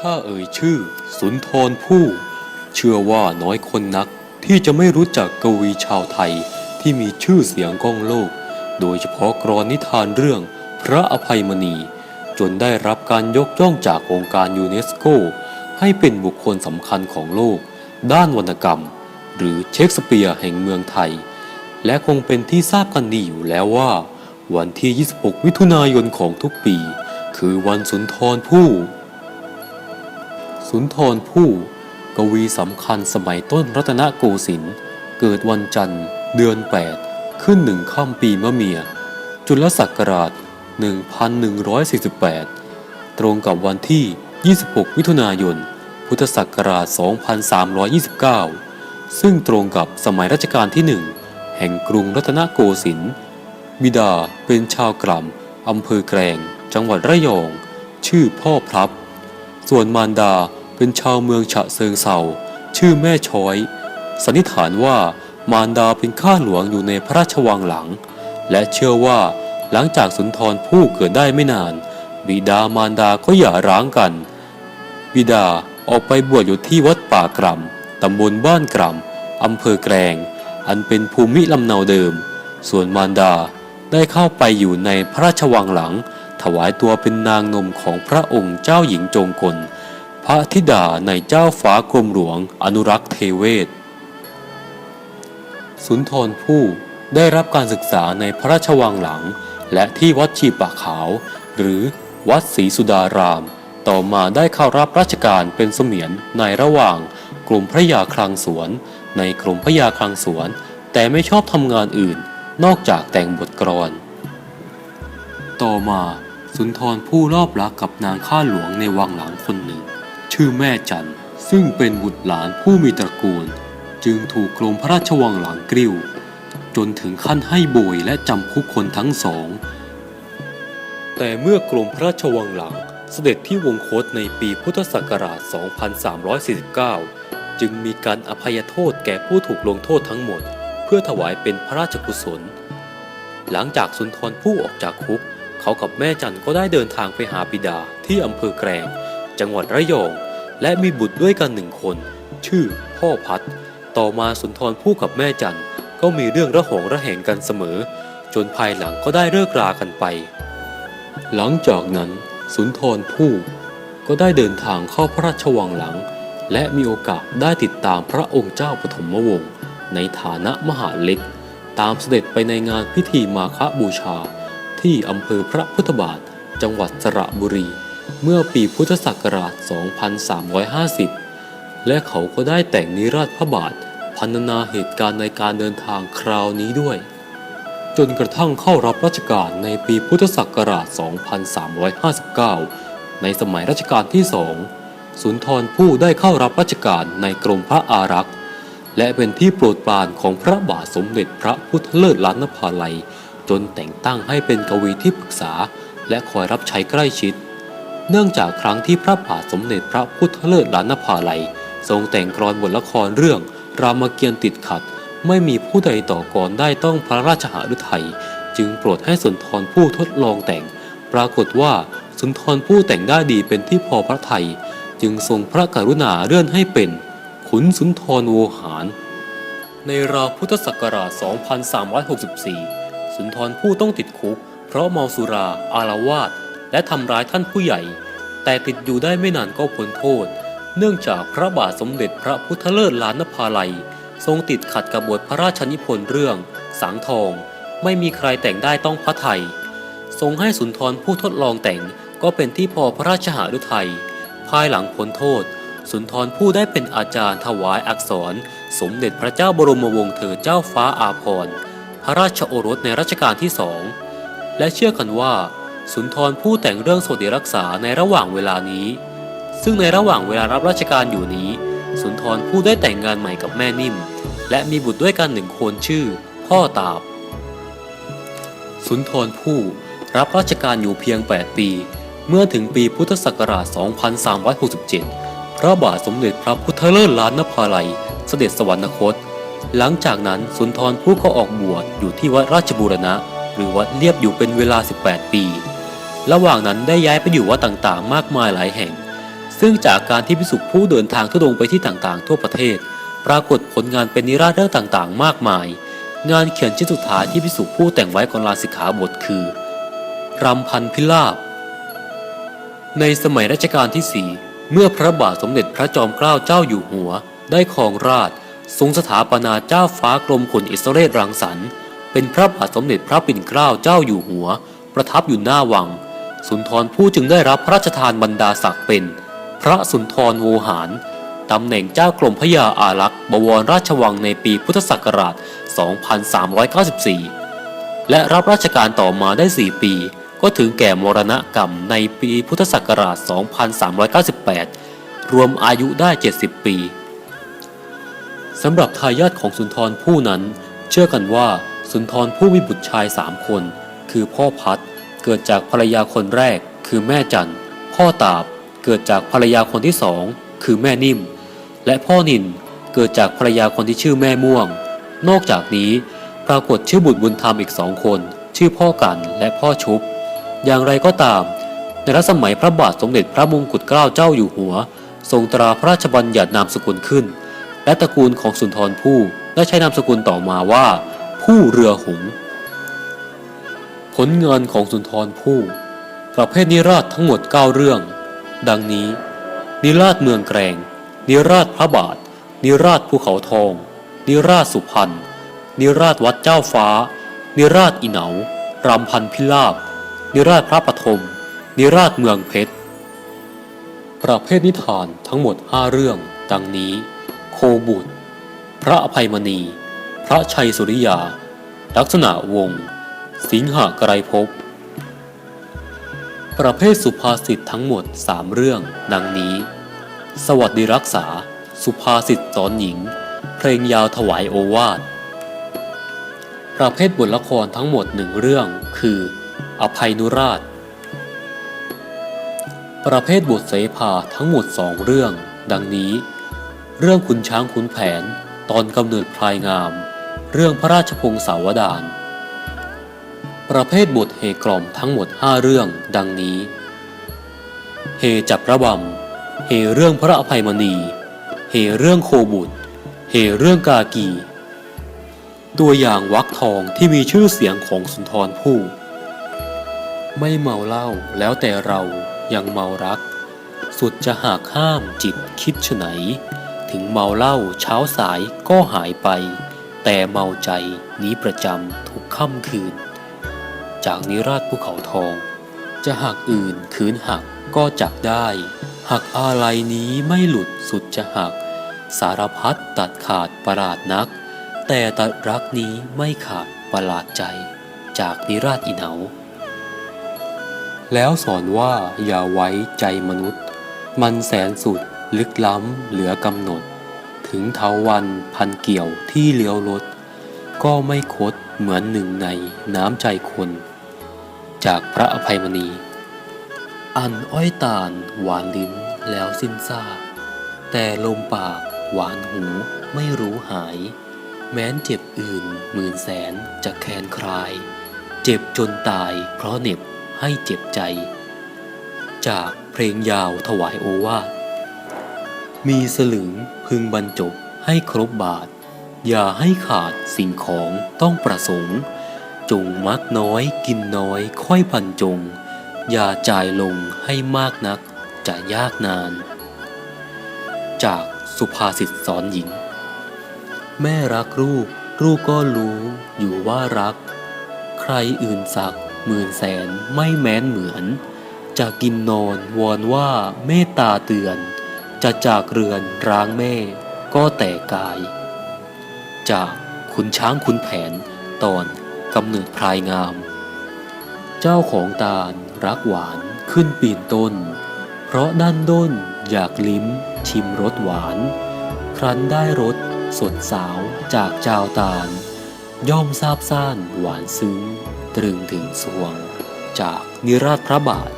ถ้าเอ่ยชื่อ สุนทรภู่เชื่อว่าน้อยคนนักที่จะไม่รู้จักกวีชาวไทยที่มีชื่อเสียงก้องโลก โดยเฉพาะกรอนนิทานเรื่องพระอภัยมณี จนได้รับการยกย่องจากองค์การยูเนสโก ให้เป็นบุคคลสำคัญของโลก ด้านวรรณกรรม หรือเชคสเปียร์แห่งเมืองไทย และคงเป็นที่ทราบกันดีอยู่แล้วว่า วันที่ 26 มิถุนายนของทุกปี คือวันสุนทรภู่ สุนทรภู่กวีสำคัญสมัยต้นรัตนโกสินทร์เกิดวันจันทร์ เดือน 8 ขึ้นหนึ่งค่ำปีมะเมีย จุลศักราช 1148 ตรงกับวันที่ 26 มิถุนายน พุทธศักราช 2329 ซึ่งตรงกับสมัยรัชกาลที่หนึ่งแห่งกรุงรัตนโกสินทร์บิดาเป็นชาวกล่ำอำเภอแกลงจังหวัดระยอง ชื่อพ่อพลับ ส่วนมารดา เป็นชาวเมืองฉะเซิงเซาชื่อแม่ช้อย สันนิษฐานว่ามารดาเป็นข้าหลวงอยู่ในพระราชวังหลัง และเชื่อว่าหลังจากสุนทรผู้เกิดได้ไม่นาน บิดามารดาก็หย่าร้างกัน บิดาออกไปบวชอยู่ที่วัดป่ากล่ำตำบลบ้านกล่ำอำเภอแกลง อันเป็นภูมิลำเนาเดิม ส่วนมารดาได้เข้าไปอยู่ในพระราชวังหลัง ถวายตัวเป็นนางนมของพระองค์เจ้าหญิงจงกล ระธิดาในเจ้าฟ้ากรมหลวงอนุรักษ์เทเวศ สุนทรภู่ได้รับการศึกษาในพระราชวังหลัง และที่วัดชีปะขาว หรือวัดศรีสุดาราม ต่อมาได้เข้ารับราชการเป็นเสมียนในระหว่างกรมพระยาคลังสวน ในกรมพระยาคลังสวน แต่ไม่ชอบทำงานอื่น นอกจากแต่งบทกลอน ต่อมาสุนทรผู้รอบรักกับนางข้าหลวงในวังหลังคนหนึ่ง ชื่อแม่จันซึ่งเป็นบุตรหลานผู้มีตระกูล จึงถูกกรมพระราชวังหลังกริ้ว จนถึงขั้นให้โบยและจำคุกคนทั้งสอง แต่เมื่อกรมพระราชวังหลังเสด็จที่วงโคตในปีพุทธศักราช 2349 จึงมีการอภัยโทษแก่ผู้ถูกลงโทษทั้งหมด เพื่อถวายเป็นพระราชกุศล หลังจากสุนทรผู้ออกจากคุก เขากับแม่จันก็ได้เดินทางไปหาบิดาที่อำเภอแกลง จังหวัดระยอง และมีบุตรด้วยกันหนึ่งคน ชื่อพ่อพัด ต่อมาสุนทรผู้กับแม่จันก็มีเรื่องระหองระแหงกันเสมอ จนภายหลังก็ได้เลิกรากันไป หลังจากนั้นสุนทรภู่ก็ได้เดินทางเข้าพระราชวังหลัง และมีโอกาสได้ติดตามพระองค์เจ้าปฐมวงศ์ในฐานะมหาเล็ก ตามเสด็จไปในงานพิธีมาฆบูชา ที่อำเภอพระพุทธบาท จังหวัดสระบุรี เมื่อปีพุทธศักราช 2350 และเขาก็ได้แต่งนิราชพระบาทพันนาเหตุการณ์ในการเดินทางคราวนี้ด้วย จนกระทั่งเข้ารับราชการในปีพุทธศักราช 2359 ในสมัยรัชกาลที่สองสุนทรผู้ได้เข้ารับราชการในกรมพระอารักษ์ และเป็นที่โปรดปรานของพระบาทสมเด็จพระพุทธเลิศล้านนภาลัย จนแต่งตั้งให้เป็นกวีที่ปรึกษา และคอยรับใช้ใกล้ชิด เนื่องจากครั้งที่พระบาทสมเด็จพระพุทธเลิศล้านภาลัย ทรงแต่งกลอนบทละครเรื่อง รามเกียรติ์ติดขัด ไม่มีผู้ใดต่อกรได้ต้องพระราชหฤทัยจึงโปรดให้สุนทรผู้ทดลองแต่ง ปรากฏว่าสุนทรผู้แต่งได้ดีเป็นที่พอพระทัยจึงทรงพระกรุณาเลื่อนให้เป็น ขุนสุนทรโวหาร ในราวพุทธศักราช 2364 สุนทรผู้ต้องติดคุก เพราะเมาสุราอารวาส และทำร้ายท่านผู้ใหญ่ แต่ติดอยู่ได้ไม่นานก็พ้นโทษ เนื่องจากพระบาทสมเด็จพระพุทธเลิศล้านนภาลัย ทรงติดขัดกับบทพระราชนิพนธ์เรื่อง สังทอง ไม่มีใครแต่งได้ต้องพระไทย ทรงให้สุนทรผู้ทดลองแต่งก็เป็นที่พอพระราชหฤทัยภายหลังพ้นโทษ สุนทรผู้ได้เป็นอาจารย์ถวายอักษร สมเด็จพระเจ้าบรมวงศ์เธอเจ้าฟ้าอาภรณ์พระราชโอรสในรัชกาลที่สอง และเชื่อกันว่า สุนทรผู้แต่งเรื่องสวัสดิรักษาในระหว่างเวลานี้ ซึ่งในระหว่างเวลารับราชการอยู่นี้ สุนทรผู้ได้แต่งงานใหม่กับแม่นิ่ม และมีบุตรด้วยกันหนึ่งคนชื่อ พ่อตาบ สุนทรผู้รับราชการอยู่เพียง 8 ปี เมื่อถึงปีพุทธศักราช 2367 พระบาทสมเด็จพระพุทธเลิศล้านนภาลัย เสด็จสวรรคต หลังจากนั้นสุนทรผู้ก็ออกบวชอยู่ที่วัดราชบูรณะ หรือวัดเลียบอยู่เป็นเวลา 18 ปี ระหว่างนั้นได้ย้ายไปอยู่วัดต่างๆ มากมายหลายแห่ง ซึ่งจากการที่พิสุผู้เดินทางทุดงไปที่ต่างๆ ทั่วประเทศ ปรากฏผลงานเป็นนิราศเรื่องต่างๆ มากมาย งานเขียนชิ้นสุดท้ายที่พิสุผู้แต่งไว้ก่อนลาสิกขาบทคือรำพันพิลาบ ในสมัยรัชกาลที่สี่เมื่อพระบาทสมเด็จพระจอมเกล้าเจ้าอยู่หัว ได้ครองราชทรงสถาปนาเจ้าฟ้ากรมพลอิสเรศรังสรรค์เป็นพระบาทสมเด็จพระปิ่นเกล้าเจ้าอยู่หัว ประทับอยู่หน้าวัง สุนทรผู้จึงได้รับพระราชทานบรรดาศักดิ์เป็น พระสุนทรโวหารตำแหน่งเจ้ากรมพระยาอารักษ์บวรราชวังในปีพุทธศักราช 2394 และรับราชการต่อมาได้ 4 ปี ก็ถึงแก่มรณกรรมในปีพุทธศักราช 2398 รวมอายุได้ 70 ปีสำหรับทายาทของสุนทรผู้นั้น เชื่อกันว่าสุนทรผู้มีบุตรชายสามคน คือพ่อพัด เกิดจากภรรยาคนแรก คือแม่จันพ่อตาบเกิดจากภรรยาคนที่สองคือแม่นิ่ม และพ่อนินเกิดจากภรรยาคนที่ชื่อแม่ม่วง นอกจากนี้ปรากฏชื่อบุตรบุญธรรมอีกสองคน ชื่อพ่อกันและพ่อชุบ อย่างไรก็ตาม ในรัชสมัยพระบาทสมเด็จพระมงกุฎเกล้าเจ้าอยู่หัว ทรงตราพระราชบัญญัตินามสกุลขึ้น และตระกูลของสุนทรภู่ได้ใช้นามสกุลต่อมาว่า ผู้เรือหง ผลงานของสุนทรภู่ ประเภทนิราศทั้งหมด 9 เรื่อง ดังนี้ นิราศเมืองแกรงนิราศพระบาท นิราศภูเขาทอง นิราศสุพรรณนิราศวัดเจ้าฟ้า นิราศอีเหนารำพันพิลาบ นิราศพระปฐมนิราศเมืองเพชร ประเภทนิทานทั้งหมด 5 เรื่อง ดังนี้ โคบุตร พระอภัยมณี พระชัยสุริยา ลักษณะวงศ์ สิงหกไรภพประเภทสุภาษิตทั้งหมด3เรื่อง ดังนี้ สวัสดีรักษา สุภาษิตสอนหญิง เพลงยาวถวายโอวาท ประเภทบทละครทั้งหมดหนึ่งเรื่อง คือ อภัยนุราช ประเภทบทเสภาทั้งหมดสองเรื่อง ดังนี้ เรื่องขุนช้างขุนแผน ตอนกำเนิดพลายงาม เรื่องพระราชพงศาวดาร ประเภทบทเฮกล่อมทั้งหมดห้าเรื่องดังนี้ เฮจับระบำเฮเรื่องพระอภัยมณีเฮเรื่องโคบุตรเฮเรื่องกากี ตัวอย่างวักทองที่มีชื่อเสียงของสุนทรภู่ไม่เมาเหล้าแล้วแต่เรายังเมารัก สุดจะหากห้ามจิตคิดไฉนถึงเมาเหล้าเช้าสายก็หายไป แต่เมาใจนี้ประจำทุกค่ำคืน จากนิราชภูเขาทอง จะหักอื่นคืนหักก็จักได้ หักอะไรนี้ไม่หลุดสุดจะหัก สารพัดตัดขาดประหลาดนัก แต่ตัดรักนี้ไม่ขาดประหลาดใจ จากนิราชอีเหนา แล้วสอนว่าอย่าไว้ใจมนุษย์ มันแสนสุดลึกล้ำเหลือกำหนด ถึงเทาวันพันเกี่ยวที่เลี้ยวรถก็ไม่คดเหมือนหนึ่งในน้ำใจคน จากพระอภัยมณี อันอ้อยตาลหวานลิ้นแล้วสิ้นซาแต่ลมปากหวานหูไม่รู้หาย แม้นเจ็บอื่นหมื่นแสนจะแคนคลาย เจ็บจนตายเพราะเหน็บให้เจ็บใจ จากเพลงยาวถวายโอวาทมีสลึงพึงบรรจบให้ครบบาท อย่าให้ขาดสิ่งของต้องประสงค์ จงมักน้อย กินน้อยค่อยพันจง อย่าจ่ายลงให้มากนักจะยากนาน จากสุภาษิตสอนหญิง แม่รักลูกลูกก็รู้อยู่ว่ารัก ใครอื่นสักหมื่นแสนไม่แม้นเหมือน จะกินนอนวอนว่าเมตตาเตือน จะจากเรือนร้างแม่ก็แต่กาย จากขุนช้างขุนแผนตอนกำเนิดพรายงาม เจ้าของตาลรักหวานขึ้นปีนต้น เพราะด้านด้นอยากลิ้มชิมรสหวาน ครั้นได้รสสดสาวจากเจ้าตาล ย่อมซาบซ่านหวานซึ้ง ตรึงถึงสวง จากนิราชพระบาท